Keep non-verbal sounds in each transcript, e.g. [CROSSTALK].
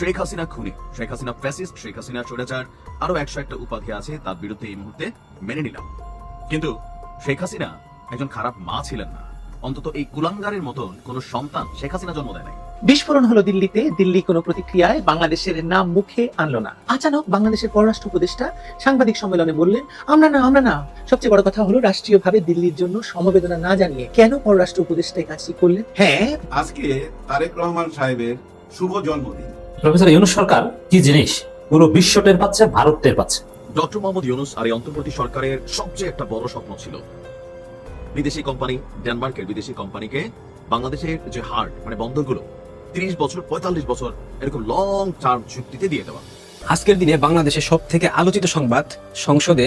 শেখ হাসিনা খুনি। শেখ হাসিনা ফ্যাসিস্ট শেখ হাসিনা চোরাচার আরও একশো একটা উপাধি আছে তার বিরুদ্ধে এই মুহূর্তে মেনে নিলাম। কিন্তু শেখ হাসিনা একজন খারাপ মা ছিলেন না। অন্তত এই কুলাঙ্গারের মতন কোন সন্তান শেখ হাসিনা জন্ম দেয় নাই। বিস্ফোরণ হলো দিল্লিতে। দিল্লি কোনো প্রতিক্রিয়ায় বাংলাদেশের নাম মুখে আনলো না। আচানক বাংলাদেশের পররাষ্ট্র উপদেষ্টা সাংবাদিক সম্মেলনে বললেন আমরা না আমরা না। সবচেয়ে বড় কথা হলো রাষ্ট্রীয়ভাবে দিল্লির জন্য সমবেদনা না জানিয়ে কেন পররাষ্ট্র উপদেষ্টা এই কাজটি করলেন? হ্যাঁ আজকে তারেক রহমান সাহেবের শুভ জন্মদিন। প্রফেসর ইউনুস সরকার কি জিনিস? পুরো বিশ্ব টের পাচ্ছে, ভারত টের পাচ্ছে। ডক্টর মোহাম্মদ ইউনুস আর এই অন্তর্বর্তী সরকারের সবচেয়ে একটা বড় স্বপ্ন ছিল। বিদেশি কোম্পানি, ডেনমার্কের বিদেশি কোম্পানিকে বাংলাদেশের যে হার্ট মানে বন্দরগুলো, তিরিশ বছর, পঁয়তাল্লিশ বছর এরকম লং টার্ম চুক্তিতে দিয়ে দেওয়া। আজকের দিনে বাংলাদেশের সব থেকে আলোচিত সংবাদ সংসদে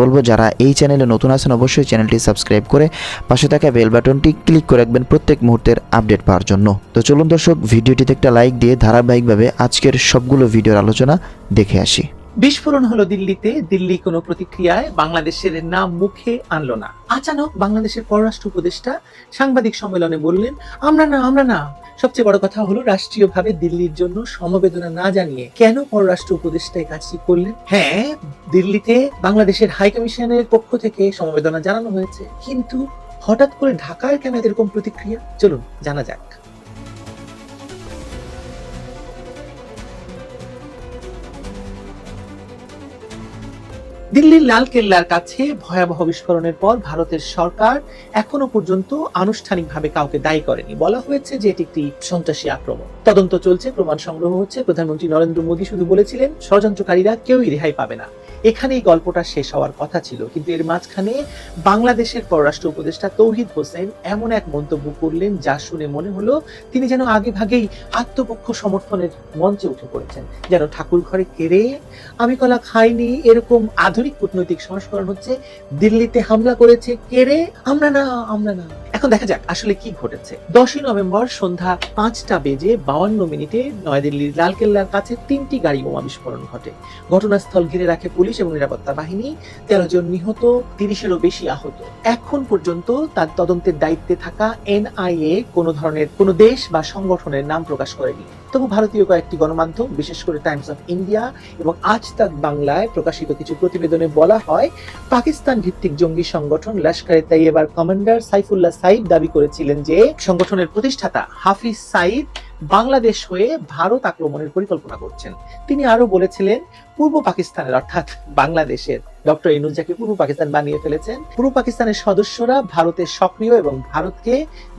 বলব, যারা এই চ্যানেলে নতুন আছেন, অবশ্যই চ্যানেলটি সাবস্ক্রাইব করে পাশে থাকা বেল বাটনটি ক্লিক করে রাখবেন প্রত্যেক মুহূর্তের আপডেট পাওয়ার জন্য। তো চলুন দর্শক, ভিডিওটিতে একটা লাইক দিয়ে ধারাবাহিকভাবে আজকের সবগুলো ভিডিওর আলোচনা দেখে আসি। বিস্ফোরণ হলো দিল্লিতে। দিল্লি কোনো প্রতিক্রিয়ায় বাংলাদেশের নাম মুখে আনলো না। আচানক বাংলাদেশের পররাষ্ট্র উপদেষ্টা সাংবাদিক সম্মেলনে বললেন, আমরা না আমরা না। সবচেয়ে বড় কথা হলো রাষ্ট্রীয়ভাবে দিল্লির জন্য সমবেদনা না জানিয়ে কেন পররাষ্ট্র উপদেষ্টা এই কাজটি করলেন? হ্যাঁ দিল্লিতে বাংলাদেশের হাই কমিশনের পক্ষ থেকে সমবেদনা জানানো হয়েছে। কিন্তু হঠাৎ করে ঢাকায় কেন এরকম প্রতিক্রিয়া? চলুন, জানা যাক। দিল্লির লাল কেল্লার কাছে ভয়াবহ বিস্ফোরণের পর ভারতের সরকার এখনও পর্যন্ত আনুষ্ঠানিকভাবে কাউকে দায়ী করেনি। বলা হয়েছে যে এটি একটি সন্ত্রাসী আক্রমণ। তদন্ত চলছে, প্রমাণ সংগ্রহ হচ্ছে। প্রধানমন্ত্রী নরেন্দ্র মোদী শুধু বলেছিলেন, ষড়যন্ত্রকারীরা কেউই রেহাই পাবে না। এখানেই গল্পটা শেষ হওয়ার কথা ছিল, কিন্তু এর মাঝখানে বাংলাদেশের পররাষ্ট্র উপদেষ্টা তৌহিদ হোসেন এমন এক মন্তব্য করলেন যা শুনে মনে হলো তিনি যেন আগে ভাগেই আত্মপক্ষ সমর্থনের মঞ্চে উঠে পড়েছেন। যেন ঠাকুর ঘরে কেড়ে আমি কলা খাইনি, এরকম আধুনিক কূটনৈতিক সংস্করণ হচ্ছে, দিল্লিতে হামলা করেছে কেড়ে আমরা না আমরা না। এখন দেখা যাক আসলে কি ঘটেছে। দশই নভেম্বর সন্ধ্যা পাঁচটা বেজে বাউান্ন মিনিটে নয়াদিল্লির লালকেল্লার কাছে তিনটি গাড়ি বোমা বিস্ফোরণ ঘটে। ঘটনাস্থল ঘিরে রাখে পুলিশ এবং নিরাপত্তা বাহিনী। তেরো জন নিহত, তিরিশেরও বেশি আহত। এখন পর্যন্ত তার তদন্তের দায়িত্বে থাকা এনআইএ কোনো ধরনের কোনো দেশ বা সংগঠনের নাম প্রকাশ করেনি। তবু ভারতীয় কয়েকটি গণমাধ্যম, বিশেষ করে টাইমস অফ ইন্ডিয়া এবং আজ তাক বাংলায় প্রকাশিত কিছু প্রতিবেদনে বলা হয়, পাকিস্তান ভিত্তিক জঙ্গি সংগঠন লস্করে তাইয়েবার কমান্ডার সাইফুল্লাহ সাইদ দাবি করেছিলেন যে সংগঠনের প্রতিষ্ঠাতা হাফিজ সাইদ বাংলাদেশ হয়ে ভারত আক্রমণের পরিকল্পনা করছেন। তিনি আরও বলেছিলেন, পূর্ব পাকিস্তানের অর্থাৎ বাংলাদেশের ডক্টর ইনুজ যাকে পূর্ব পাকিস্তান বানিয়ে ফেলেছেন। পূর্ব পাকিস্তানের সদস্যরা ভারতের সক্রিয় এবং ভারতকে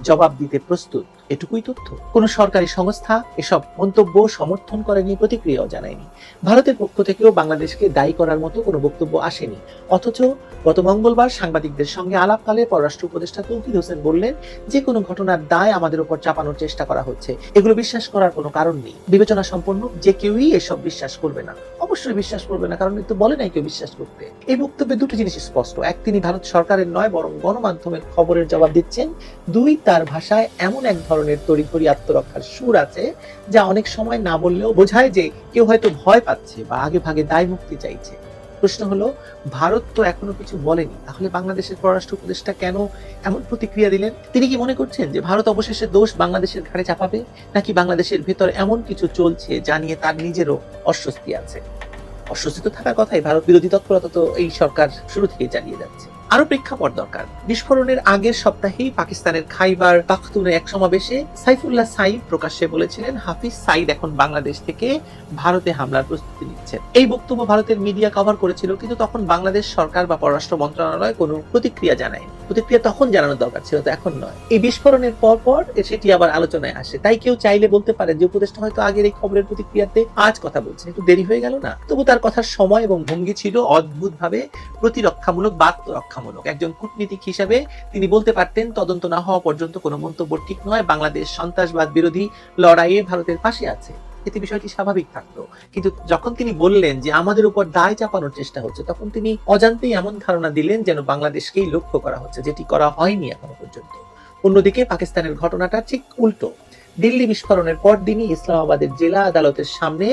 জবাব দিতে প্রস্তুত। এটুকুই তথ্য। কোন সরকারি সংস্থা এসব মন্তব্য সমর্থন করেনি, প্রতিক্রিয়াও জানায়নি। ভারতের পক্ষ থেকেও বাংলাদেশকে দায়ী করার মতো কোনো বক্তব্য আসেনি। অথচ গত মঙ্গলবার সাংবাদিকদের সঙ্গে আলাপকালে পররাষ্ট্র উপদেষ্টা তৌহিদ হোসেন বললেন যে কোনো ঘটনার দায় আমাদের উপর চাপানোর চেষ্টা করা হচ্ছে। এগুলো বিশ্বাস করার কোনো কারণ নেই। বিবেচনা সম্পন্ন, যে কেউই এসব বিশ্বাস করবে না। অবশ্যই বিশ্বাস করবে না, কারণ তো বলে নাই কেউ বিশ্বাস করতে। এই বক্তব্যে দুটো জিনিস স্পষ্ট। এক তিনি ভারত সরকারের নয়, বরং গণমাধ্যমের খবরের জবাব দিচ্ছেন, দুই তার ভাষায় এমন এক ধরনের তড়িঘড়ি আত্মরক্ষার সুর আছে, যা অনেক সময় না বললেও বোঝায় যে কেউ হয়তো ভয় পাচ্ছে বা আগে ভাগে দায় মুক্তি চাইছে। প্রশ্ন হলো, ভারত তো এখনও কিছু বলেনি, তাহলে বাংলাদেশের পররাষ্ট্র উপদেষ্টা কেন এমন প্রতিক্রিয়া দিলেন? তিনি কি মনে করছেন যে ভারত অবশেষে দোষ বাংলাদেশের ঘাড়ে চাপাবে, নাকি বাংলাদেশের ভেতর এমন কিছু চলছে যা নিয়ে তার নিজেরও অস্বস্তি আছে? অস্বস্তি তো থাকার কথাই ভারত বিরোধী তৎপরতা তো এই সরকার শুরু থেকেই চালিয়ে যাচ্ছে। আরও প্রেক্ষাপট দরকার। বিস্ফোরণের আগের সপ্তাহেই পাকিস্তানের খাইবার পাখতুনে এক সমাবেশে সাইফুল্লাহ সাইদ প্রকাশ্যে বলেছিলেন, হাফিজ সাইদ এখন বাংলাদেশ থেকে ভারতে হামলার প্রস্তুতি নিচ্ছেন এই বক্তব্য ভারতের মিডিয়া কভার করেছিল, কিন্তু তখন বাংলাদেশ সরকার বা পররাষ্ট্র মন্ত্রণালয় কোনো প্রতিক্রিয়া জানায়নি। প্রতিক্রিয়া তখন জানানোর দরকার ছিল, তো এখন নয়। এই বিস্ফোরণের পর পর সেটি আবার আলোচনায় আসে। তাই কেউ চাইলে বলতে পারে যে উপদেষ্টা হয়তো আগের এই খবরের প্রতিক্রিয়াতে আজ কথা বলছে, একটু দেরি হয়ে গেল না? তবু তার কথার সময় এবং ভঙ্গি ছিল অদ্ভুত ভাবে প্রতিরক্ষামূলক বা আত্মরক্ষামূলক একজন কূটনীতিক হিসাবে তিনি বলতে পারতেন, তদন্ত না হওয়া পর্যন্ত কোনো মন্তব্য ঠিক নয়, বাংলাদেশ সন্ত্রাসবাদ বিরোধী লড়াইয়ে ভারতের পাশে আছে। এতে বিষয়টি স্বাভাবিক থাকতো। কিন্তু যখন তিনি বললেন যে আমাদের উপর দায় চাপানোর চেষ্টা হচ্ছে, তখন তিনি অজান্তেই এমন ধারণা দিলেন যেন বাংলাদেশকেই লক্ষ্য করা হচ্ছে, যেটি করা হয়নি এখনও পর্যন্ত। অন্যদিকে পাকিস্তানের ঘটনাটা ঠিক উল্টো। দিল্লি বিস্ফোরণের পর দিনই ইসলামাবাদের জেলা আদালতের সামনে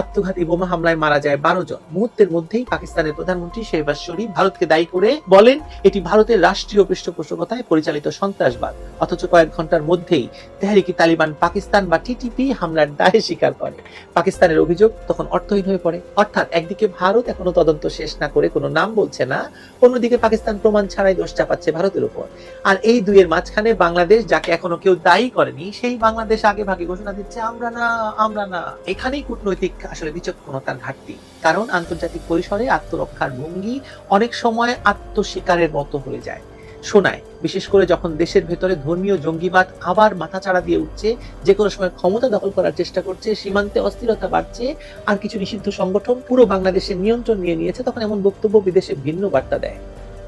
আত্মঘাতী বোমা হামলায় মারা যায় বারো জন। মুহূর্তের মধ্যেই পাকিস্তানের প্রধানমন্ত্রী শেহবাজ শরীফ ভারতকে দায়ী করে বলেন, এটি ভারতের রাষ্ট্রীয় পৃষ্ঠপোষকতায় পরিচালিত সন্ত্রাসবাদ। অথচ কয়েক ঘণ্টার মধ্যেই তেহরিকি তালিবান পাকিস্তান বা টিটিপি হামলার দায় স্বীকার করে। পাকিস্তানের অভিযোগ তখন অর্থহীন হয়ে পড়ে। অর্থাৎ একদিকে ভারত এখনও তদন্ত শেষ না করে কোনো নাম বলছে না, অন্যদিকে পাকিস্তান প্রমাণ ছাড়াই দোষ চাপাচ্ছে ভারতের উপর। আর এই দুইয়ের মাঝখানে বাংলাদেশ, যাকে এখনও কেউ দায়ী করেনি, সেই বাংলাদেশ আগে ভাগে ঘোষণা দিচ্ছে, আমরা না আমরা না। এখানেই কূটনৈতিক আসলে বিচক্ষণতার ঘাটতি। কারণ আন্তর্জাতিক পরিসরে আত্মরক্ষার ভঙ্গি অনেক সময় আত্মস্বীকারের মতো হয়ে যায়। শোনায়, বিশেষ করে যখন দেশের ভেতরে ধর্মীয় জঙ্গিবাদ আবার মাথাচাড়া দিয়ে উঠছে, যে কোনো সময় ক্ষমতা দখল করার চেষ্টা করছে, সীমান্তে অস্থিরতা বাড়ছে, আর কিছু নিষিদ্ধ সংগঠন পুরো বাংলাদেশের নিয়ন্ত্রণ নিয়ে নিয়েছে, তখন এমন বক্তব্য বিদেশে ভিন্ন বার্তা দেয়।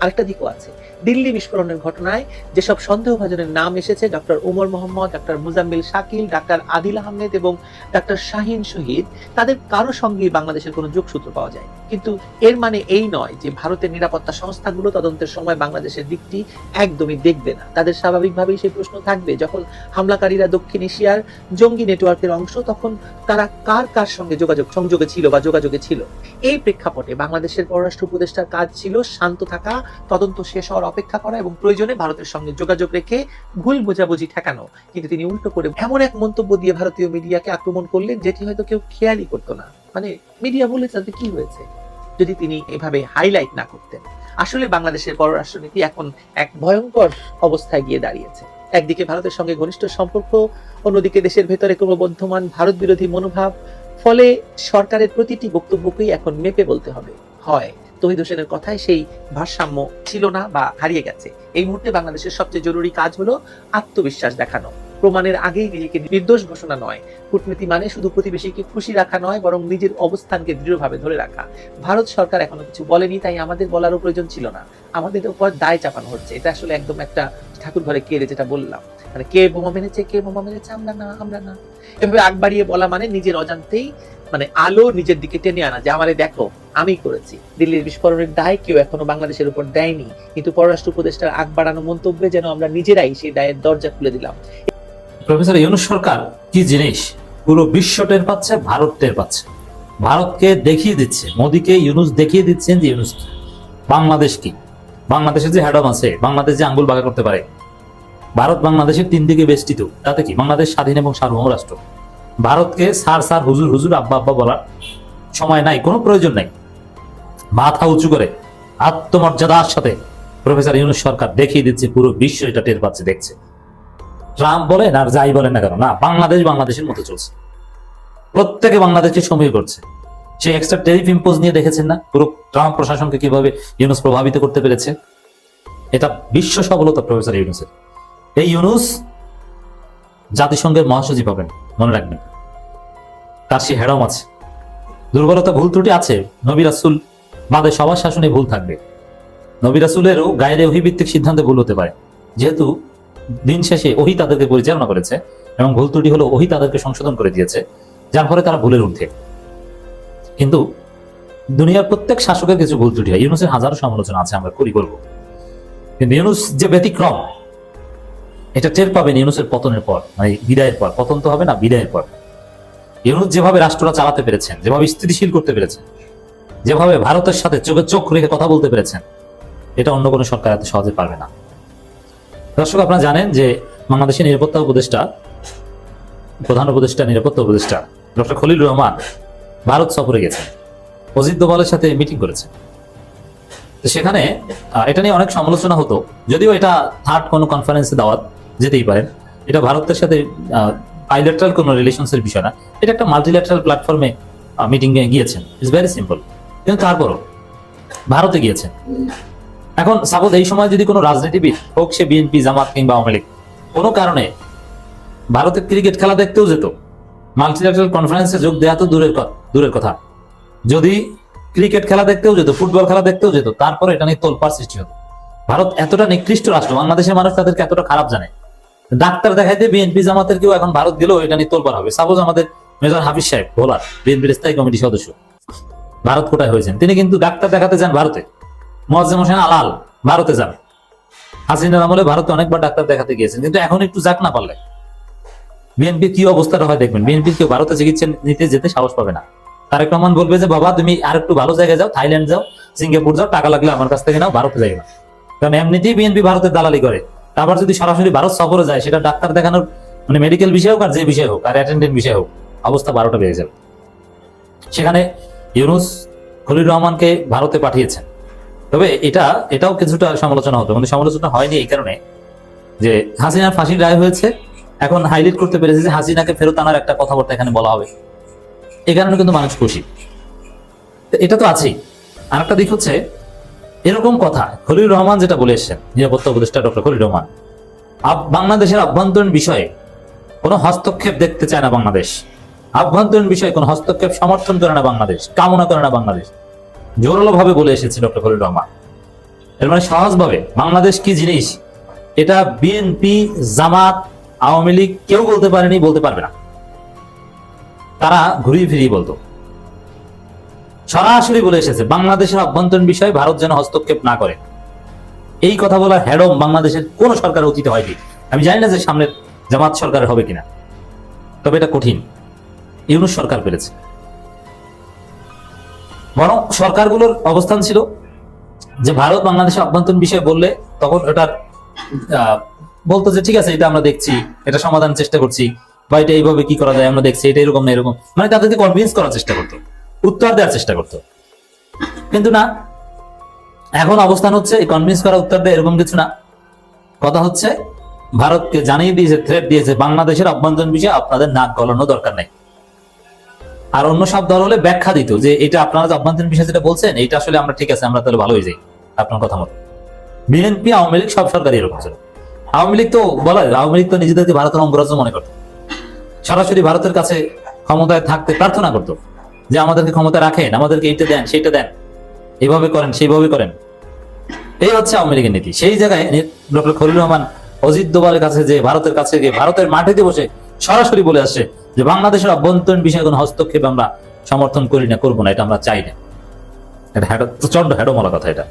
আরেকটা দিকও আছে। দিল্লি বিস্ফোরণের ঘটনায় যেসব সন্দেহভাজনের নাম এসেছে doctor Umar Mohammad doctor Muzammil Shakil doctor Adil Ahmed এবং ডাক্তার শাহিন শহীদ, তাদের কারও সঙ্গেই বাংলাদেশের কোনো যোগসূত্র পাওয়া যায় কিন্তু এর মানে এই নয় যে ভারতের নিরাপত্তা সংস্থাগুলো তদন্তের সময় বাংলাদেশের দিকটি একদমই দেখবে না। তাদের স্বাভাবিকভাবেই সেই প্রশ্ন থাকবে, যখন হামলাকারীরা দক্ষিণ এশিয়ার জঙ্গি নেটওয়ার্কের অংশ, তখন তারা কার কার সঙ্গে যোগাযোগ সংযোগে ছিল বা যোগাযোগে ছিল? এই প্রেক্ষাপটে বাংলাদেশের পররাষ্ট্র উপদেষ্টার কাজ ছিল শান্ত থাকা তদন্ত শেষ হওয়ার অপেক্ষা করা এবং প্রয়োজনে ভারতের সঙ্গে যোগাযোগ রেখে ভুল বোঝাবুঝি ঠেকানো, কিন্তু তিনি উল্টো করে এমন এক মন্তব্য দিয়ে ভারতীয় মিডিয়াকে আক্রমণ করলেন যেটি হয়তো কেউ খেয়ালই করতো না। মানে মিডিয়া বলে তাতে কি হয়েছে? যদি তিনি এভাবে হাইলাইট না করতেন। আসলে বাংলাদেশের পররাষ্ট্রনীতি এখন এক ভয়ঙ্কর অবস্থায় গিয়ে দাঁড়িয়েছে। একদিকে ভারতের সঙ্গে ঘনিষ্ঠ সম্পর্ক, অন্যদিকে দেশের ভেতরে ক্রমবর্ধমান ভারত বিরোধী মনোভাব, ফলে সরকারের প্রতিটি বক্তব্যকেই এখন মেপে বলতে হবে। হয় তহিদ হোসেনের কথায় সেই ভারসাম্য ছিল না বা হারিয়ে গেছে। এই মুহূর্তে বাংলাদেশের সবচেয়ে জরুরি কাজ হলো আত্মবিশ্বাস দেখানো। প্রমাণের আগেই নিজেকে নির্দোষ ঘোষণা নয়। কূটনীতি মানে শুধু প্রতিবেশীকে খুশি রাখা নয়, বরং নিজের অবস্থানকে দৃঢ়ভাবে ধরে রাখা। ভারত সরকার এখনও কিছু বলেনি, তাই আমাদের বলারও প্রয়োজন ছিল না। আমাদের উপর দায় চাপানো হচ্ছে। এটা আসলে একদম একটা ঠাকুর ঘরে কেড়ে যেটা বললাম। মানে কে বোমা মেরেছে, কে বোমা মেরেছে, আমরা না আমরা না। এভাবে আগ বাড়িয়ে বলা মানে নিজের অজান্তেই মানে আলো নিজের দিকে টেনে আনা, যে আমারে দেখো আমি করেছি। দিল্লির বিস্ফোরণের দায় কেউ এখনও বাংলাদেশের উপর দেয়নি। কিন্তু পররাষ্ট্র উপদেষ্টার আগ বাড়ানো মন্তব্যে যেন আমরা নিজেরাই সেই দায়ের দরজা খুলে দিলাম। প্রফেসর ইউনুস সরকার কি জিনিস পুরো বিশ্ব টের পাচ্ছে, ভারত টের পাচ্ছে? ভারতকে দেখিয়ে দিচ্ছে, মোদীকে, ইউনুস দেখিয়ে দিচ্ছেন যে ইউনুস বাংলাদেশ কি? বাংলাদেশের যে হ্যাডম আছে, বাংলাদেশ যে আঙ্গুল বাগা করতে পারে। ভারত বাংলাদেশের তিন দিকে বেষ্টিত, তাতে কি? বাংলাদেশ স্বাধীন এবং সার্বভৌম রাষ্ট্র। ভারতকে সার সার হুজুর হুজুর, আব্বা আব্বা বলার সময় নাই, কোনো প্রয়োজন নাই। মাথা উঁচু করে আত্মমর্যাদার সাথে প্রফেসর ইউনুস সরকার দেখিয়ে দিচ্ছে, পুরো বিশ্ব এটা টের পাচ্ছে, দেখছে। ট্রাম্প বলেন আর যাই বলেন না কেন, না, বাংলাদেশ বাংলাদেশের মতো চলছে। প্রত্যেকে বাংলাদেশকে সমীহ করছে। সে এক্সট্রা টেরিফ ইম্পোজ নিয়ে দেখেছেন না? পুরো ট্রাম্প প্রশাসনকে কীভাবে ইউনুস প্রভাবিত করতে পেরেছে? এটা বিশ্ব সফলতা, প্রফেসর ইউনুসের। এই ইউনুস জাতিসংঘের মহাসচিব হবেন। মনে রাখবেন। তার সে হেডম আছে। দুর্বলতা ভুল ত্রুটি আছে। নবী রাসুল বাদে সবার শাসনে ভুল থাকবে। নবী রাসুলেরও গায়ের অভিভিত্তিক সিদ্ধান্তে ভুল হতে পারে। যেহেতু দিন শেষে ওহি তাদেরকে পরিচালনা করেছে এবং ভুল ত্রুটি হলো ওহি তাদেরকে সংশোধন করে দিয়েছে, যার ফলে তারা ভুলের ঊর্ধ্বে। কিন্তু দুনিয়ার প্রত্যেক শাসকের কিছু ভুল ত্রুটি হয়। ইউনুসের হাজারো সমালোচনা আছে, আমরা করি করব কিন্তু ইউনুস যে ব্যতিক্রম এটা টের পাবেন ইউনুসের পতনের পর মানে বিদায়ের পর, পতন তো হবে না, বিদায়ের পর। ইউনুস যেভাবে রাষ্ট্রটা চালাতে পেরেছেন, যেভাবে স্থিতিশীল করতে পেরেছেন, যেভাবে ভারতের সাথে চোখে চোখ রেখে কথা বলতে পেরেছেন, এটা অন্য কোনো সরকার এত সহজে পারবে না। দর্শক, আপনারা জানেন যে বাংলাদেশের নিরাপত্তা উপদেষ্টা, প্রধান উপদেষ্টা, নিরাপত্তা উপদেষ্টা, ডক্টর খলিল রহমান ভারত সফরে গেছেন, অজিত দোভালের সাথে মিটিং করেছেন। সেখানে এটা নিয়ে অনেক সমালোচনা হতো, যদিও এটা থার্ড কোনো কনফারেন্সে দাওয়াত যেতেই পারেন এটা ভারতের সাথে বাইলেটারাল কোনো রিলেশনসের বিষয় না। এটা একটা মাল্টিল্যাটারাল প্ল্যাটফর্মে মিটিং এ গিয়েছেন। ইটস ভেরি সিম্পল কিন্তু তারপরও, ভারতে গিয়েছেন। এখন সাপোজ এই সময় যদি কোনো রাজনীতিবিদ হোক, সে বিএনপি জামাত কিংবা আওয়ামী লীগ, কোনো কারণে ভারতে ক্রিকেট খেলা দেখতেও যেত মাল্টিল্যাটারাল কনফারেন্সে যোগ দেওয়া তো দূরের দূরের কথা। যদি ক্রিকেট খেলা দেখতেও যেত ফুটবল খেলা দেখতেও যেত তারপরে এটা নিয়ে তোলপাড় সৃষ্টি হতো। ভারত এতটা নিকৃষ্ট রাষ্ট্র, বাংলাদেশের মানুষ তাদেরকে এতটা খারাপ জানে। ডাক্তার দেখাইতে বিএনপি জামাতের কেউ এখন ভারত গেলেও এটা নিয়ে তোলপাড় হবে। সাপোজ আমাদের মেজর হাফিজ সাহেব ভোলার বিএনপির স্থায়ী কমিটি সদস্য, ভারত কোটায় হয়েছেন? তিনি কিন্তু ডাক্তার দেখাতে যান ভারতে। মোয়াজ্জেম হোসেন আলাল ভারতে যান। হাসিনার আমলে ভারতে অনেকবার ডাক্তার দেখাতে গিয়েছেন, কিন্তু এখন একটু যাক না পারলে। বিএনপি কি অবস্থাটা হয় দেখবেন। বিএনপি কেউ ভারতে চিকিৎসা নিতে যেতে সাহস পাবে না। তারেক রহমান বলবে যে, বাবা, তুমি আর একটু ভালো জায়গায় যাও, থাইল্যান্ড যাও, সিঙ্গাপুর যাও, টাকা লাগলে আমার কাছ থেকে নাও, ভারতে যাই না কারণ এমনিতেই বিএনপি ভারতের দালালি করে। তারপর যদি সরাসরি ভারত সফরে যায়, সেটা ডাক্তার দেখানোর মানে মেডিকেল বিষয় হোক আর যে বিষয় হোক, আর অ্যাটেন্ডেন্ট বিষয় হোক, অবস্থা বারোটা বেড়ে যাবে। সেখানে ইউনুস খলিল রহমানকে ভারতে পাঠিয়েছেন। তবে এটা, এটাও কিছুটা সমালোচনা হতো কিন্তু সমালোচনা হয়নি এই কারণে যে হাসিনার ফাঁসির রায় হয়েছে, এখন হাইলাইট করতে পেরেছে যে হাসিনাকে ফেরত আনার একটা কথাবার্তা এখানে বলা হবে। এই কারণে কিন্তু মানুষ খুশি। এটা তো আছেই। আর একটা দিক হচ্ছে এরকম কথা খলিল রহমান যেটা বলে এসছেন নিরাপত্তা উপদেষ্টা ডক্টর খলিল রহমান। বাংলাদেশের আভ্যন্তরীণ বিষয়ে কোনো হস্তক্ষেপ দেখতে চায় না বাংলাদেশ। আভ্যন্তরীণ বিষয়ে কোনো হস্তক্ষেপ সমর্থন করে না বাংলাদেশ, কামনা করে না বাংলাদেশ। জোরালো ভাবে বলে এসেছে ডক্টর খলিল রহমান। এর মানে সহজভাবে বাংলাদেশ কি জিনিস, এটা বিএনপি, জামাত, আওয়ামী লীগ কেউ বলতে পারেনি, বলতে পারবে না। তারা ঘুরিয়ে ফিরিয়ে বলতো। সরাসরি বলে এসেছে বাংলাদেশের অভ্যন্তরীণ বিষয়ে ভারত যেন হস্তক্ষেপ না করে। এই কথা বলার হ্যাডম বাংলাদেশের কোন সরকার অতীতে হয়নি। আমি জানি না যে সামনের জামাত সরকার হবে কিনা। তবে এটা কঠিন। ইউনুস সরকার পেরেছে। বরং সরকারগুলোর অবস্থান ছিল যে ভারত বাংলাদেশের অভ্যন্তরীণ বিষয়ে বললে তখন আহ, বলতো যে ঠিক আছে এটা আমরা দেখছি এটা সমাধানের চেষ্টা করছি বা এটা এইভাবে কি করা যায় আমরা দেখছি এটা এরকম না এরকম। মানে তাদেরকে কনভিন্স করার চেষ্টা করতো। উত্তর দেওয়ার চেষ্টা করতো। কিন্তু না, এখন অবস্থান হচ্ছে কনভিন্স করা উত্তর দেয় এরকম কিছু না। কথা হচ্ছে, ভারতকে জানিয়ে দিয়েছে থ্রেট দিয়েছে, বাংলাদেশের অভ্যন্তরীণ বিষয়ে আপনাদের নাক গলানো দরকার নেই। আর অন্য সব দল হলে ব্যাখ্যা দিত যে এটা আপনারা যে অভ্যন্তরীণ বিষয় যেটা বলছেন, এটা আসলে আমরা ঠিক আছে, আমরা তাহলে ভালো হয়ে যাই, আপনার কথা মতো। বিএনপি, আওয়ামী লীগ, সব সরকারই এরকম ছিল। আওয়ামী লীগ তো বলা, আওয়ামী লীগ তো নিজেদেরকে ভারতের অঙ্গরাজ্য মনে করত। সরাসরি ভারতের কাছে ক্ষমতায় থাকতে প্রার্থনা করত। যে আমাদেরকে ক্ষমতা রাখেন, আমাদেরকে এইটা দেন, সেইটা দেন। এইভাবে করেন, সেইভাবে করেন। এই হচ্ছে আওয়ামী লীগের নীতি। সেই জায়গায় ডক্টর খলিল রহমান অজিত দোবালের কাছে যে ভারতের কাছে গিয়ে ভারতের মাটিতে বসে সরাসরি বলে আসছে যে বাংলাদেশের অভ্যন্তরীণ বিষয়ে কোনো হস্তক্ষেপ আমরা সমর্থন করি না, করব না, এটা আমরা চাই না। এটা হ্যাডো প্রচণ্ড হ্যাডোমলা কথা এটা।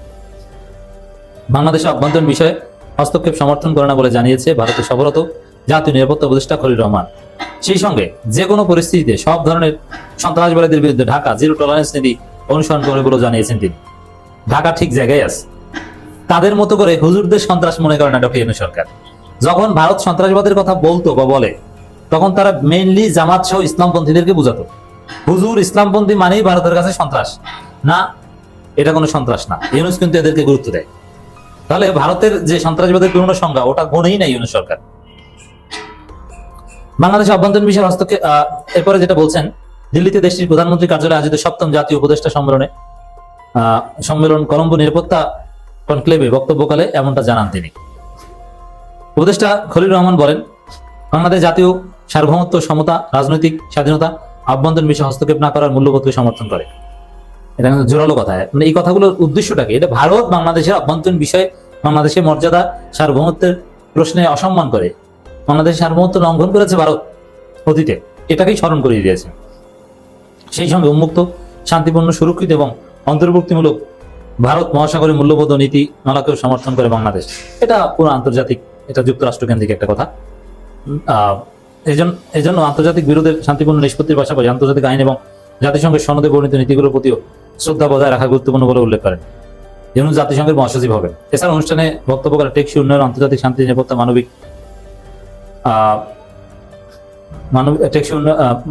বাংলাদেশের অভ্যন্তরীণ বিষয়ে হস্তক্ষেপ সমর্থন করে না বলে জানিয়েছে ভারতের সফরত। জাতীয় নিরাপত্তা উপদেষ্টা খলিল রহমান। সেই সঙ্গে যে কোনো পরিস্থিতিতে সব ধরনের সন্ত্রাসবাদীদের বিরুদ্ধে ঢাকা জিরো টলারেন্স নীতি অনুসরণ করে বলে জানিয়েছেন তিনি। ঢাকা ঠিক জায়গায় আছে। তাদের মতো করে হুজুরদের সন্ত্রাস মনে করে না ডক্টর সরকার। যখন ভারত সন্ত্রাসবাদের কথা বলতো বা বলে, তখন তারা মেইনলি জামাত সহ ইসলামপন্থীদেরকে বুঝাতো। হুজুর ইসলামপন্থী মানেই ভারতের কাছে সন্ত্রাস। না, এটা কোনো সন্ত্রাস না। ইউনুস কিন্তু এদেরকে গুরুত্ব দেয়। তাহলে ভারতের যে সন্ত্রাসবাদের পূর্ণ সংজ্ঞা, ওটা গণেই নাই ইউনুস সরকার। বাংলাদেশ অভ্যন্তরীণ বিষয়ের হস্তক্ষেপ এরপরে যেটা বলছেন, দিল্লিতে দেশটির প্রধানমন্ত্রী কার্যালয়ে আয়োজিত সপ্তম জাতীয় উপদেষ্টা সম্মেলনে সম্মেলন কলম্বো নিরাপত্তা কনক্লেভে বক্তব্যকালে এমনটা জানান তিনি। উপদেষ্টা খলিল রহমান বলেন, বাংলাদেশ জাতীয় সার্বভৌমত্ব, সমতা, রাজনৈতিক স্বাধীনতা আভ্যন্তরীণ বিষয়ে হস্তক্ষেপ না করার মূল্যবোধকে সমর্থন করে। এটা জোরালো কথা। মানে এই কথাগুলোর উদ্দেশ্যটা কি এটা ভারত বাংলাদেশের অভ্যন্তরীণ বিষয়ে বাংলাদেশের মর্যাদা, সার্বভৌমত্বের প্রশ্নে অসম্মান করে। বাংলাদেশের সার্বভৌমত্ব লঙ্ঘন করেছে ভারত অতীতে এটাকেই স্মরণ করিয়ে দিয়েছে। সেই সঙ্গে উন্মুক্ত শান্তিপূর্ণ সুরক্ষিত এবং অন্তর্ভুক্তিমূলক ভারত মহাসাগরের মূল্যবোধ নীতি মালাকেও সমর্থন করে বাংলাদেশ। এটা পুরো আন্তর্জাতিক এটা যুক্তরাষ্ট্র কেন্দ্রিক একটা কথা। উম, আহ, এই জন্য আন্তর্জাতিক বিরোধের শান্তিপূর্ণ নিষ্পত্তির পাশাপাশি আন্তর্জাতিক আইন এবং জাতিসংঘের সনদে বর্ণিত নীতিগুলোর প্রতিও শ্রদ্ধা বজায় রাখা গুরুত্বপূর্ণ বলে উল্লেখ করেন। যেমন জাতিসংঘের মহাসচিব হবেন। এছাড়া অনুষ্ঠানে বক্তব্য করেন টেকসই উন্নয়ন আন্তর্জাতিক শান্তি নিরাপত্তা মানবিক আহ,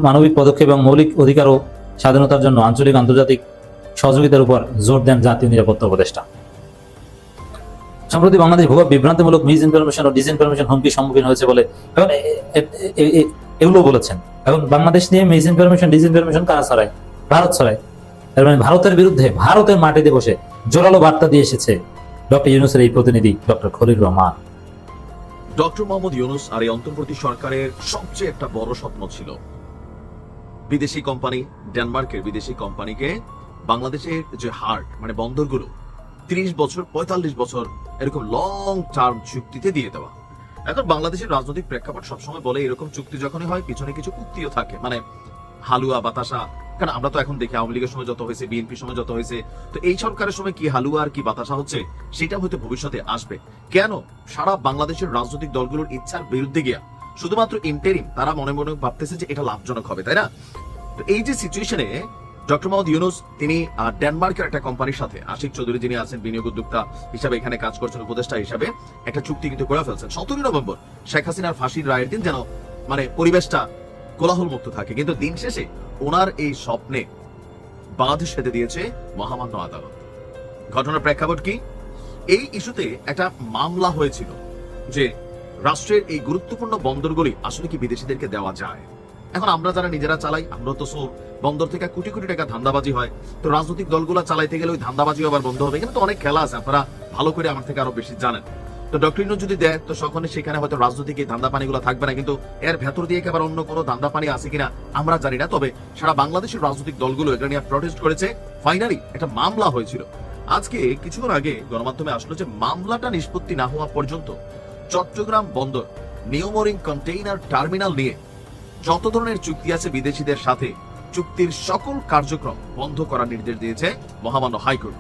মানবিক পদক্ষেপ এবং মৌলিক অধিকার ও স্বাধীনতার জন্য আঞ্চলিক আন্তর্জাতিক সহযোগিতার উপর জোর দেন জাতীয় নিরাপত্তা উপদেষ্টা। সম্প্রতি বাংলাদেশ ভূগোল বিভ্রান্তিমূলক মিস ইনফরমেশন ও ডিসইনফরমেশন হুমকির সম্মুখীন হয়েছে বলে এখন এগুলো বলেছেন। এখন বাংলাদেশ নিয়ে মিস ইনফরমেশন ডিসইনফরমেশন কারা ছড়ায়? ভারত ছড়ায়। তার মানে ভারতের বিরুদ্ধে ভারতের মাটিতে বসে জোরালো বার্তা দিয়ে এসেছে ডক্টর ইউনুসের এই প্রতিনিধি ডক্টর খলিল রহমান। ডক্টর মোহাম্মদ ইউনুস আর এই অন্তর্বর্তী সরকারের সবচেয়ে একটা বড় স্বপ্ন ছিল। বিদেশি কোম্পানি, ডেনমার্কের বিদেশি কোম্পানিকে বাংলাদেশের যে হার্ট মানে বন্দরগুলো, তিরিশ বছর, পঁয়তাল্লিশ বছর এরকম লং টার্ম চুক্তিতে দিয়ে দেওয়া। এখন বাংলাদেশের রাজনৈতিক প্রেক্ষাপট সবসময় বলে এরকম চুক্তি যখনই হয়, পিছনে কিছু উক্তিও থাকে। মানে হালুয়া, বাতাসা, কারণ আমরা তো এখন দেখি আওয়ামী লীগের সময় যত হয়েছে বিএনপির সময় যত হয়েছে, তো এই সরকারের সময় কি হালুয়া আর কি বাতাসা হচ্ছে, সেটা হয়তো ভবিষ্যতে আসবে। কেন? সারা বাংলাদেশের রাজনৈতিক দলগুলোর ইচ্ছার বিরুদ্ধে গিয়া, শুধুমাত্র ইন্টারিম তারা মনে মনে ভাবতেছে যে এটা লাভজনক হবে, তাই না? তো এই যে সিচুয়েশনে ডক্টর মোহাম্মদ ইউনুস, তিনি ডেনমার্কের একটা কোম্পানির সাথে, আশিক চৌধুরী যিনি আছেন, বিনিয়োগ উদ্যোক্তা হিসাবে এখানে কাজ করছেন, উপদেষ্টা হিসাবে, একটা চুক্তি কিন্তু করে ফেলছেন। সতেরোই নভেম্বর, শেখ হাসিনার ফাঁসির রায়ের দিন যেন মানে পরিবেশটা কোলাহল মুক্ত থাকে। কিন্তু দিন শেষে ওনার এই স্বপ্নে বাঁধ সেধে দিয়েছে মহামান্য আদালত। ঘটনার প্রেক্ষাপট কি? এই ইস্যুতে একটা মামলা হয়েছিল যে রাষ্ট্রের এই গুরুত্বপূর্ণ বন্দরগুলি আসলে কি বিদেশিদেরকে দেওয়া যায়? এখন আমরা যারা নিজেরা চালাই, আমরা তো সোর বন্দর থেকে কোটি কোটি টাকা ধান্দাবাজি হয়। তো রাজনৈতিক দলগুলো চালাইতে গেলে ওই ধান্দাবাজি আবার বন্ধ হবে। এখানে তো অনেক খেলা আছে, আপনারা ভালো করে আমার থেকে আরও বেশি জানেন। তো ডক্টর ইনু যদি দেয়, তো সখনে সেখানে হয়তো রাজনৈতিক এই ধান্দা পানিগুলো থাকবে না। কিন্তু এর ভেতর দিয়ে আবার অন্য কোনো ধান্দা পানি আছে কিনা আমরা জানি না। তবে সারা বাংলাদেশের রাজনৈতিক দলগুলো এটা নিয়ে প্রটেস্ট করেছে। ফাইনালি একটা মামলা হয়েছিল। আজকে কিছুক্ষণ আগে গণমাধ্যমে আসলো যে মামলাটা নিষ্পত্তি না হওয়া পর্যন্ত চট্টগ্রাম বন্দর নিউমোরিং কন্টেইনার টার্মিনাল নিয়ে যত ধরনের চুক্তি আছে বিদেশিদের সাথে, চুক্তির সকল কার্যক্রম বন্ধ করার নির্দেশ দিয়েছে মহামান্য হাইকোর্ট।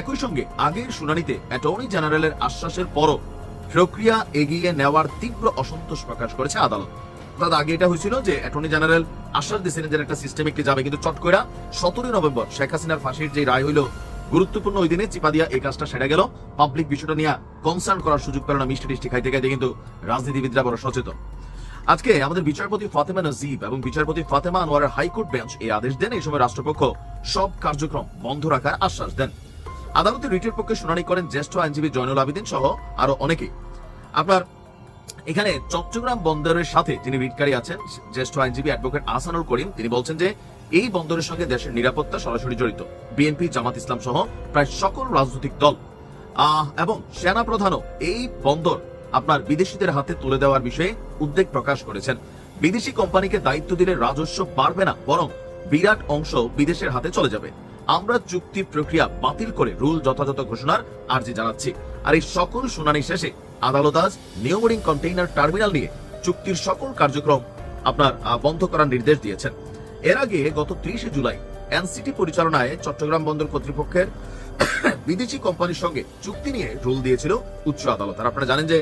একই সঙ্গে আগের শুনানিতে অ্যাটর্নি জেনারেলের আশ্বাসের পরও প্রক্রিয়া এগিয়ে নেওয়ার তীব্র অসন্তোষ প্রকাশ করেছে আদালত। অর্থাৎ আগে এটা হয়েছিল যে অ্যাটর্নি জেনারেল আশ্বাস দিয়েছিলেন একটা সিস্টেম একটি যাবে কিন্তু চট করে সতেরোই নভেম্বর শেখ হাসিনার ফাঁসির যে রায় হইল, গুরুত্বপূর্ণ ওই দিনে চিপা দিয়া এই কাজটা সেরে গেল। পাবলিক বিষয়টা নিয়ে কনসার্ন করার সুযোগ পেল না মিষ্টি টিষ্টি খাইতে খাইতে কিন্তু রাজনীতিবিদরা বড় সচেতন। আজকে আমাদের বিচারপতি ফাতেমা নজিব এবং বিচারপতি ফাতেমা আনোয়ারের হাইকোর্ট বেঞ্চ এই আদেশ দেন। এই সময় রাষ্ট্রপক্ষ সব কার্যক্রম বন্ধ রাখার আশ্বাস দেন। আদালতে রিটের পক্ষে শুনানি করেন জ্যেষ্ঠ আইনজীবী জয়নুল আবেদিন সহ আরও অনেকেই। আপনার, এখানে চট্টগ্রাম বন্দরের সাথে যিনি রিটকারী আছেন, জ্যেষ্ঠ আইনজীবী অ্যাডভোকেট আসানুল করিম, তিনি বলছেন যে এই বন্দরের সঙ্গে দেশের নিরাপত্তা সরাসরি জড়িত। বিএনপি, জামাত ইসলাম সহ প্রায় সকল রাজনৈতিক দল। এবং সেনা প্রধানও এই বন্দর আপনার বিদেশিদের হাতে তুলে দেওয়ার বিষয়ে উদ্বেগ প্রকাশ করেছেন। বিদেশি কোম্পানিকে দায়িত্ব দিলে রাজস্ব বাড়বে না, বরং বিরাট অংশ বিদেশের হাতে চলে যাবে। আমরা চুক্তি প্রক্রিয়া বাতিল করে রুল যথাযথ ঘোষণার আর্জি জানাচ্ছি। আর এই সকল শুনানি শেষে আদালত আজ নিউমোরিং কন্টেইনার টার্মিনাল নিয়ে চুক্তির সকল কার্যক্রম আপনার বন্ধ করার নির্দেশ দিয়েছেন। এর আগে গত ত্রিশে জুলাই এনসিটি পরিচালনায় চট্টগ্রাম বন্দর কর্তৃপক্ষের বিদেশি কোম্পানির সঙ্গে চুক্তি নিয়ে রুল দিয়েছিল উচ্চ আদালত। আর আপনারা জানেন যে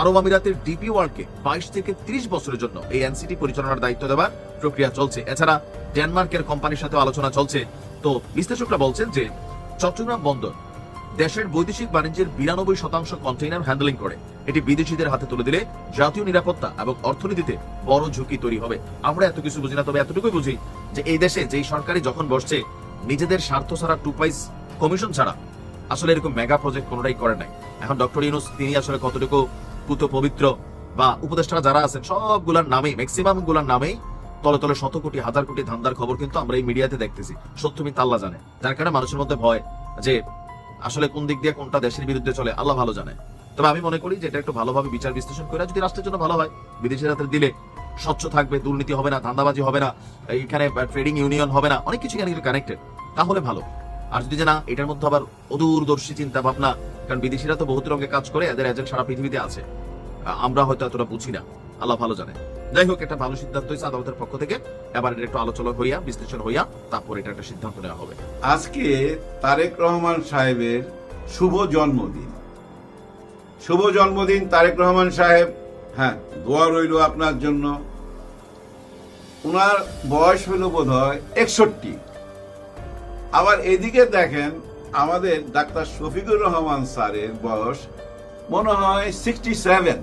আরব আমিরাতের ডিপি ওয়ার্ল্ডকে বাইশ থেকে ত্রিশ বছরের জন্য এই এনসিটি পরিচালনার দায়িত্ব দেওয়ার প্রক্রিয়া চলছে। এছাড়া ডেনমার্কের কোম্পানির সাথে আলোচনা চলছে। তো বিশ্লেষকরা বলছেন যে চট্টগ্রাম বন্দর দেশের বৈদেশিক বাণিজ্যের বিরানব্বই শতাংশ কন্টেইনার হ্যান্ডলিং করে। এটি বিদেশিদের হাতে তুলে দিলে জাতীয় নিরাপত্তা এবং অর্থনীতিতে বড় ঝুঁকি তৈরি হবে। আমরা এত কিছু বুঝি না, তবে এতটুকুই বুঝি যে এই দেশে যেই সরকারি যখন বসছে, নিজেদের স্বার্থ ছাড়া টু পাইস কমিশন ছাড়া আসলে এরকম মেগা প্রজেক্ট কোনোটাই করে নাই। এখন ডক্টর ইউনুস, তিনি আসলে কতটুকু পুত পবিত্র বা উপদেষ্টারা যারা আছেন, সবগুলার নামেই ম্যাক্সিমামগুলার নামেই তলে তলে শত কোটি, হাজার কোটি ধান্দার খবর কিন্তু আমরা এই মিডিয়াতে দেখতেছি। সত্য মিথ্যা আল্লাহ জানে। যার কারণে মানুষের মধ্যে ভয় যে আসলে কোন দিক দিয়ে কোনটা দেশের বিরুদ্ধে চলে, আল্লাহ ভালো জানে। তবে আমি মনে করি যে এটা একটু ভালোভাবে বিচার বিশ্লেষণ করে যদি রাষ্ট্রের জন্য ভালো হয় বিদেশের হাতে দিলে স্বচ্ছ থাকবে, দুর্নীতি হবে না, ধান্দাবাজি হবে না এইখানে ট্রেডিং ইউনিয়ন হবে না, অনেক কিছু এখানে কানেক্টেড তাহলে ভালো। আর যদি যে না, এটার মধ্যে আবার অদূরদর্শী চিন্তা ভাবনা কারণ বিদেশিরা তো বহুত রঙে কাজ করে, এদের এজেন্ট সারা পৃথিবীতে আছে। আমরা হয়তো এতটা বুঝি না, আল্লাহ ভালো জানে। যাই হোক, একটা ভালো সিদ্ধান্ত হয়েছে আদালতের পক্ষ থেকে। এবার এটা একটু আলোচনা হইয়া, বিশ্লেষণ হইয়া, তারপর এটা একটা সিদ্ধান্ত নেওয়া হবে। আজকে তারেক রহমান সাহেবের শুভ জন্মদিন। শুভ জন্মদিন, তারেক রহমান সাহেব। হ্যাঁ দোয়া রইল আপনার জন্য। ওনার বয়স হলো বোধ হয় একষট্টি। আবার এদিকে দেখেন, আমাদের ডাক্তার শফিকুর রহমান স্যারের বয়স মনে হয় সিক্সটি সেভেন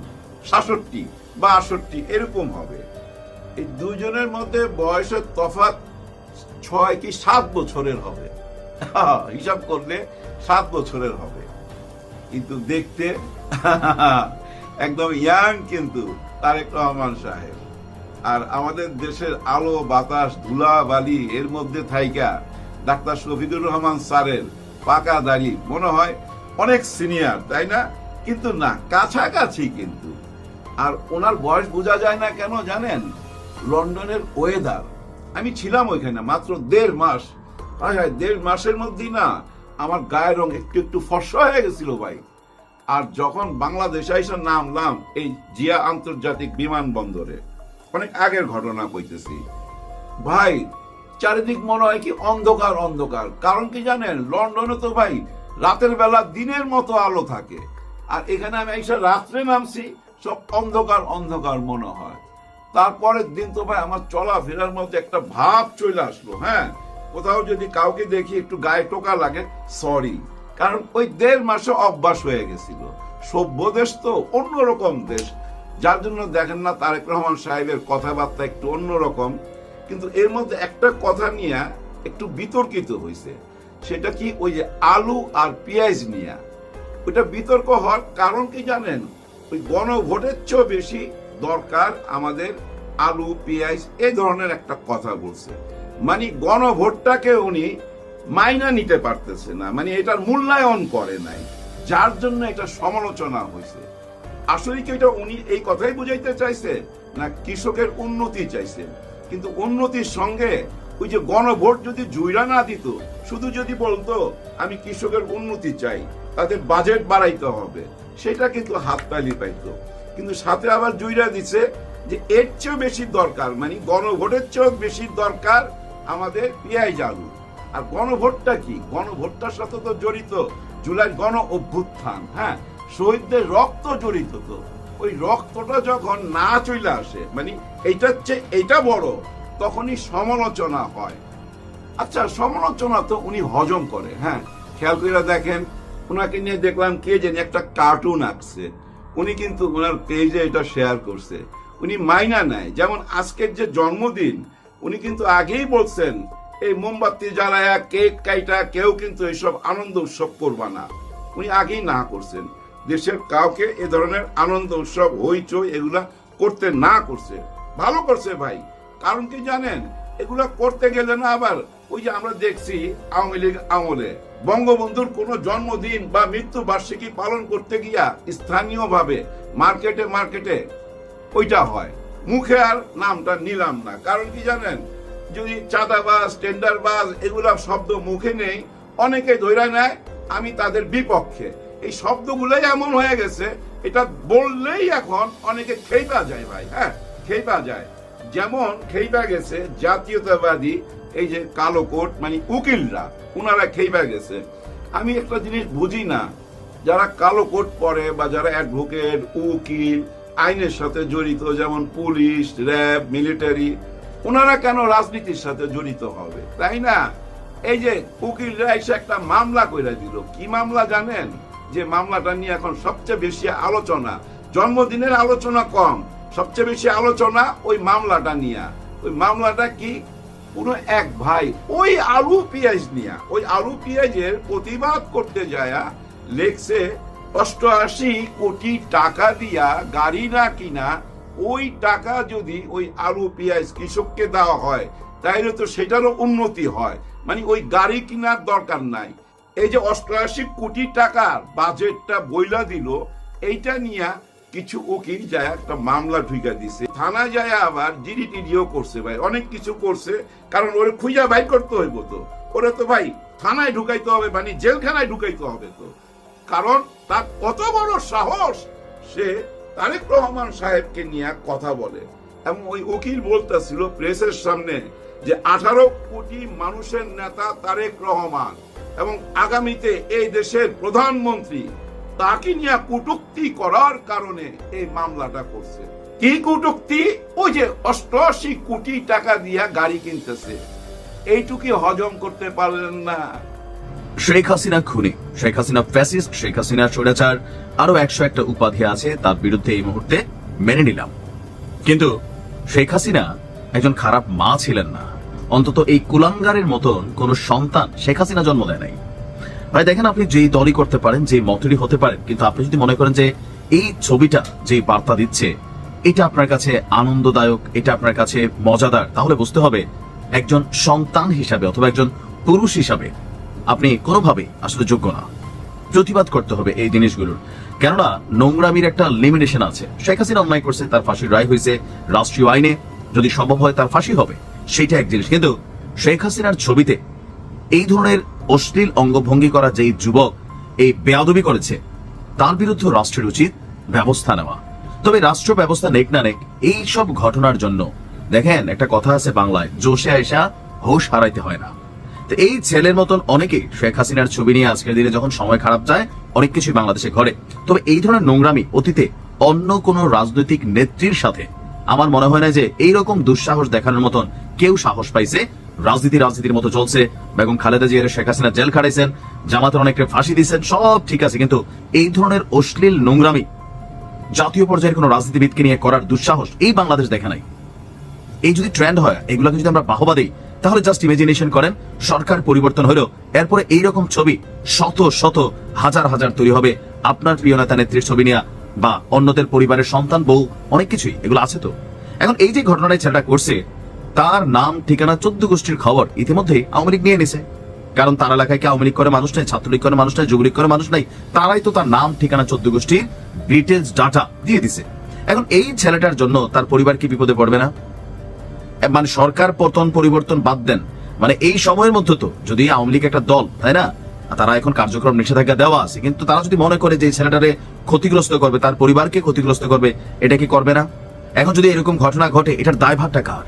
সাতষট্টি। বা আটষট্টি এরকম হবে। এই দুজনের মধ্যে বয়সের তফাৎ ছয় কি সাত বছরের হবে। [LAUGHS] হিসাব করলে সাত বছরের হবে। কিন্তু দেখতে [LAUGHS] একদম ইয়াং কিন্তু তারেক রহমান সাহেব। আর আমাদের দেশের আলো, বাতাস ধুলা বালি এর মধ্যে থাইকা ডাক্তার শফিকুর রহমান স্যারের পাকা দাড়ি। মনে হয় অনেক সিনিয়র, তাই না? কিন্তু না, কাছাকাছি কিন্তু। আর ওনার বয়স বোঝা যায় না কেন জানেন? লন্ডনের ওয়েদার। আমি ছিলাম ওইখানে মাত্র দেড় মাস। হায় দেড় মাসের মধ্যেই না আমার গায়ের রং একটু একটু ফর্সা হয়ে গেছিল ভাই। আর যখন বাংলাদেশে এসে নামলাম এই জিয়া আন্তর্জাতিক বিমানবন্দরে, অনেক আগের ঘটনা কইতেছি। ভাই, চারিদিক মনে হয় কি অন্ধকার অন্ধকার। কারণ কি জানেন? লন্ডনে তো ভাই রাতের বেলা দিনের মতো আলো থাকে। আর এখানে আমি এসে রাত্রে নামছি সব অন্ধকার অন্ধকার মনে হয়। তারপরের দিন তো ভাই আমার চলাফেরার মধ্যে একটা ভাব চলে আসলো হ্যাঁ? কোথাও যদি কাউকে দেখি একটু গায়ে টোকা লাগে সরি কারণ ওই দেড় মাসে অভ্যাস হয়ে গেছিল। সভ্য দেশ তো, অন্যরকম দেশ। যার জন্য দেখেন না, তারেক রহমান সাহেবের কথাবার্তা একটু অন্যরকম। কিন্তু এর মধ্যে একটা কথা নিয়ে একটু বিতর্কিত হয়েছে সেটা কি ওই যে আলু আর পেঁয়াজ নিয়ে? ওইটা বিতর্ক হওয়ার কারণ কি জানেন? ওই গণভোটের চেয়েও বেশি দরকার আমাদের আলু, পেঁয়াজ এই ধরনের একটা কথা বলছে। মানে গণভোটটাকে উনি মাইনা নিতে পারতেছে না মানে এটার মূল্যায়ন করে নাই, যার জন্য এটা সমালোচনা হয়েছে। আসলে কি এটা উনি এই কথাই বুঝাইতে চাইছে, না কৃষকের উন্নতি চাইছে? কিন্তু উন্নতির সঙ্গে ওই যে গণভোট যদি জুইরা না দিত, শুধু যদি বলতো, আমি কৃষকের উন্নতি চাই তাদের বাজেট বাড়াইতে হবে। সেটা কিন্তু হাততালি পাইতো। কিন্তু সাথে আবার জুইরা দিছে যে এর চেয়েও বেশি দরকার মানে গণভোটের চেয়েও বেশি দরকার আমাদের পিয়াই আলু আর গণভোটটা কি? গণভোটটার সাথে তো জড়িত জুলাই গণ অভ্যুত্থান হ্যাঁ? শহীদদের রক্ত জড়িত তো। ওই রক্তটা যখন না চলে আসে মানে এইটার চেয়ে এইটা বড়, তখনই সমালোচনা হয়। আচ্ছা সমালোচনা তো উনি হজম করে হ্যাঁ? খেয়াল করে দেখেন ওনাকে নিয়ে দেখলাম কে জানি একটা কার্টুন আঁকছে। উনি কিন্তু ওনার পেজে এটা শেয়ার করছে। উনি মাইনা নেয়। যেমন আজকের যে জন্মদিন, উনি কিন্তু আগেই বলছেন, এই মোমবাতি জ্বালায়া, কেক কাইটা, কেউ কিন্তু এইসব আনন্দ উৎসব করবা না। উনি আগেই না করছেন। দেশের কাউকে এ ধরনের আনন্দ উৎসব, হইচই এগুলা করতে না করছে। ভালো করছে ভাই। কারণ কি জানেন? এগুলা করতে গেলে না আবার ওই যে আমরা দেখছি আওয়ামী লীগ আমলে। বঙ্গবন্ধুর কোনো জন্মদিন বা মৃত্যু বার্ষিকী পালন করতে গিয়া স্থানীয়ভাবে, মার্কেটে মার্কেটে ওইটা হয়। মুখে আর নামটা নিলাম না। কারণ কি জানেন? যদি চাঁদাবাজ, টেন্ডারবাজ এগুলা শব্দ মুখে নেই, অনেকে ধৈরা নেয়, আমি তাদের বিপক্ষে। এই শব্দগুলোই এমন হয়ে গেছে, এটা বললেই এখন অনেকে খেইবা যায় ভাই হ্যাঁ খেইবা যায়। যেমন খেইবা গেছে জাতীয়তাবাদী এই যে কালো কোট মানে উকিলরা ওনারা খেইবা গেছে। আমি একটা জিনিস বুঝি না, যারা কালো কোট পরে বা যারা অ্যাডভোকেট, উকিল, আইনের সাথে জড়িত, যেমন পুলিশ, র্যাব, মিলিটারি ওনারা কেন রাজনীতির সাথে জড়িত হবে? তাই না? এই যে উকিলরা এসে একটা মামলা করে দিল। কি মামলা জানেন? যে মামলাটা নিয়ে এখন সবচেয়ে বেশি আলোচনা, জন্মদিনের আলোচনা কম, সবচেয়ে বেশি আলোচনা ওই মামলাটা নিয়ে। ওই মামলাটা কি কোনো এক ভাই ওই আলু পেঁয়াজ নিয়া, ওই আলু পেঁয়াজের প্রতিবাদ করতে যায়া লেখছে, অষ্টআশি কোটি টাকা দিয়া গাড়ি না কিনা, ওই টাকা যদি ওই আলু পেঁয়াজ কৃষককে দেওয়া হয়, তাইলে তো সেটারও উন্নতি হয়। মানে ওই গাড়ি কেনার দরকার নাই। এই যে অষ্টআশি কোটি টাকার বাজেটটা বইলা দিল, এইটা নিয়ে কিছু উকিল যায়, একটা মামলা ঢুকা দিছে। থানা যায় আবার জিডি টিডিও করছে ভাই, অনেক কিছু করছে, কারণ ওরে খুঁজা বাইর করতে হইব তো। ওরে তো ভাই, থানায় ঢুকাইতে হবে মানে জেলখানায় ঢুকাইতে হবে তো। কারণ তার কত বড় সাহস, সে তারেক রহমান সাহেবকে নিয়ে কথা বলে। এবং ওই উকিল বলতেছিল প্রেসের সামনে যে, আঠারো কোটি মানুষের নেতা তারেক রহমান এবং আগামীতে এই দেশের প্রধানমন্ত্রী তাকে নিয়ে কটুক্তি করার কারণে এই মামলাটা করছে। কি কটুক্তি? ওই যে অষ্টআশি কোটি টাকা দিয়া গাড়ি কিনতেছে। এইটুকি হজম করতে পারলেন না। শেখ হাসিনা খুনি, শেখ হাসিনা ফ্যাসিস্ট শেখ হাসিনা স্বৈরাচার, আরও একশো একটা উপাধি আছে তার বিরুদ্ধে এই মুহূর্তে মেনে নিলাম। কিন্তু শেখ হাসিনা একজন খারাপ মা ছিলেন না। অন্তত এই কুলাঙ্গারের মতন কোন সন্তান শেখ হাসিনা জন্ম দেয় নাই। ভাই, দেখেন আপনি যেই দলই করতে পারেন যে মতেরই হতে পারেন কিন্তু আপনি যদি মনে করেন যে এই ছবিটা যে বার্তা দিচ্ছে, এটা আপনার কাছে আনন্দদায়ক, এটা আপনার কাছে মজাদার, তাহলে বুঝতে হবে একজন সন্তান হিসাবে অথবা একজন পুরুষ হিসাবে আপনি কোনোভাবেই আসলে যোগ্য না। প্রতিবাদ করতে হবে এই জিনিসগুলোর। কেননা, নোংরামির একটা লিমিটেশন আছে। শেখ হাসিনা অন্যায় করছে, তার ফাঁসির রায় হয়েছে রাষ্ট্রীয় আইনে। যদি সম্ভব হয় তার ফাঁসি হবে, সেটা এক জিনিস। কিন্তু শেখ হাসিনার ছবিতে এই ধরনের অশ্লীল অঙ্গভঙ্গি করা যেই যুবক এই বেয়াদবি করেছে, তার বিরুদ্ধে রাষ্ট্রের উচিত ব্যবস্থা নেওয়া। তবে রাষ্ট্র ব্যবস্থা নেক না নেক, এই সব ঘটনার জন্য, দেখেন, একটা কথা আছে বাংলায়, জোশে আয়সা হোশ হারাইতে হয় না। তো এই ছেলের মতন অনেকেই শেখ হাসিনার ছবি নিয়ে আজকের দিনে যখন সময় খারাপ যায়, অনেক কিছুই বাংলাদেশে ঘটে। তবে এই ধরনের নোংরামি অতীতে অন্য কোন রাজনৈতিক নেত্রীর সাথে আমার মনে হয় না যে এইরকম দুঃসাহস দেখানোর মতন কেউ সাহস পাইছে রাজনীতি রাজনীতির মতো চলছে। বেগম খালেদা জিয়ার শেখ হাসিনা জেল খাটাইছেন, জামাতের অনেককে ফাঁসি দিয়েছেন সব ঠিক আছে, কিন্তু এই ধরনের অশ্লীল নোংরামি জাতীয় পর্যায়ের কোন রাজনীতিবিদকে নিয়ে করার দুঃসাহস এই বাংলাদেশ দেখে নাই। এই যদি ট্রেন্ড হয়, এগুলোকে যদি আমরা বাহবা দিই, তাহলে জাস্ট ইমাজিনেশন করেন, সরকার পরিবর্তন হলো এরপরে এইরকম ছবি শত শত হাজার হাজার তৈরি হবে। আপনার প্রিয় নেতা নেত্রীর ছবি নিয়ে বা অন্যদের পরিবারের সন্তান, বউ, অনেক কিছুই, এগুলো আছে তো। এখন এই যে ঘটনাটা ছেলেটা করছে তার নাম, ঠিকানা চোদ্দ গোষ্ঠীর খবর ইতিমধ্যে আওয়ামী লীগ নিয়ে নিছে। কারণ তার এলাকায় কি আওয়ামী লীগ করে মানুষ নাই, ছাত্রলীগ করে মানুষ নাই, যুবলীগ করে মানুষ নাই, তারাই তো তার নাম, ঠিকানা চোদ্দ গোষ্ঠীর ডিটেলস ডাটা দিয়ে দিছে। এখন এই ছেলেটার জন্য তার পরিবার কি বিপদে পড়বে না? মানে সরকার পতন পরিবর্তন বাদ দেন। মানে এই সময়ের মধ্যে তো যদি আওয়ামী লীগ একটা দল, তাই না? তারা এখন কার্যক্রম নিষেধাজ্ঞা দেওয়া আছে, কিন্তু তারা যদি মনে করে যে ছেলেটারে ক্ষতিগ্রস্ত করবে, তার পরিবারকে ক্ষতিগ্রস্ত করবে, এটা কি করবে না? এখন যদি এরকম ঘটনা ঘটে, এটার দায়ভারটা কার?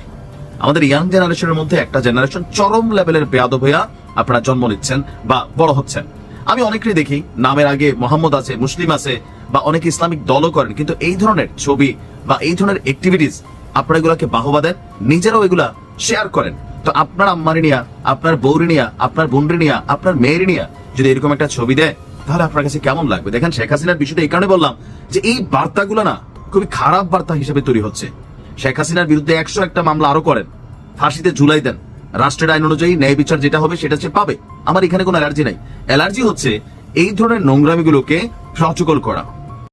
আমাদের ইয়াং জেনারেশনের মধ্যে একটা জেনারেশন চরম লেভেলের বেয়াদব হইয়া আপনারা জন্ম নিচ্ছেন বা বড় হচ্ছেন। আমি অনেকেই দেখি, নামের আগে মোহাম্মদ আছে, মুসলিম আছে বা অনেকে ইসলামিক দলও করেন, কিন্তু এই ধরনের ছবি বা এই ধরনের অ্যাক্টিভিটিস আপনারা এগুলাকে বাহবা দেন, নিজেরাও এগুলা শেয়ার করেন। তো আপনার আম্মারি নিয়া, আপনার বৌরি নিয়া, আপনার বোনরি নিয়া, আপনার মেয়ের নিয়া যদি এরকম একটা ছবি দেয়, তাহলে আপনার কাছে কেমন লাগবে? দেখেন শেখ হাসিনার বিষয়টা এই কারণে বললাম যে এই বার্তাগুলো না খুবই খারাপ বার্তা হিসেবে তৈরি হচ্ছে। শেখ হাসিনার বিরুদ্ধে একশো একটা মামলা আরও করেন। ফাঁসিতে ঝুলাই দেন। রাষ্ট্রের আইন অনুযায়ী ন্যায় বিচার যেটা হবে সেটা সে পাবে। আমার এখানে কোনো অ্যালার্জি নাই। অ্যালার্জি হচ্ছে এই ধরনের নোংরামিগুলোকে সচকল করা।